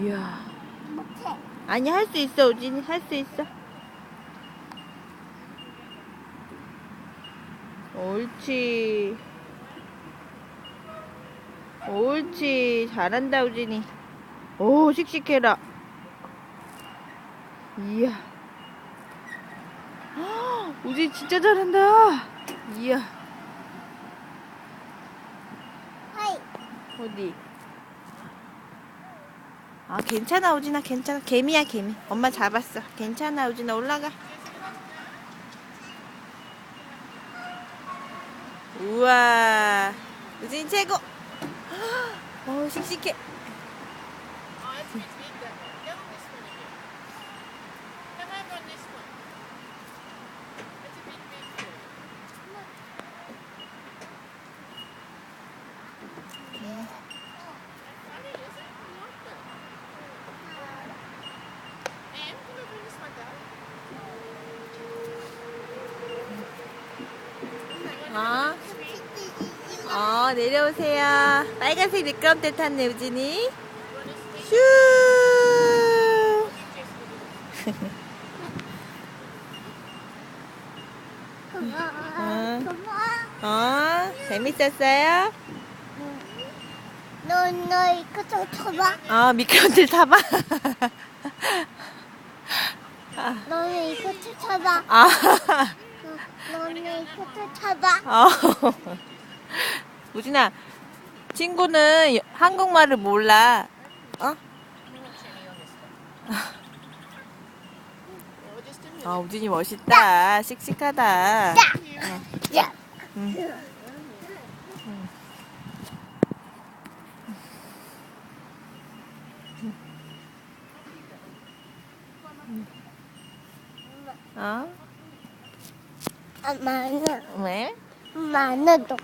이야. 못해. 아니, 할 수 있어, 우진이. 할 수 있어. 옳지. 옳지. 잘한다, 우진이. 오, 씩씩해라. 이야. 헉, 우진이 진짜 잘한다. 이야. 어디? 아, 괜찮아, 우진아, 괜찮아. 개미야, 개미. 엄마 잡았어. 괜찮아, 우진아, 올라가. 우와. 우진 최고. 어, 씩씩해. Oh, 어, 어, 내려오세요. 빨간색 미끄럼틀 탔네, 우진이. 슈. 응. 어, 재밌었어요? 너, 너 이거 좀 쳐봐. 어, 미끄럼틀 타봐. 너는 이거 좀 쳐봐. 아, 너, 쳐봐. 어. 우진아, 친구는 한국말을 몰라. 어? 아, 우진이 멋있다. 씩씩하다. 야. 응. 어? 엄마는, 왜? 엄마는 너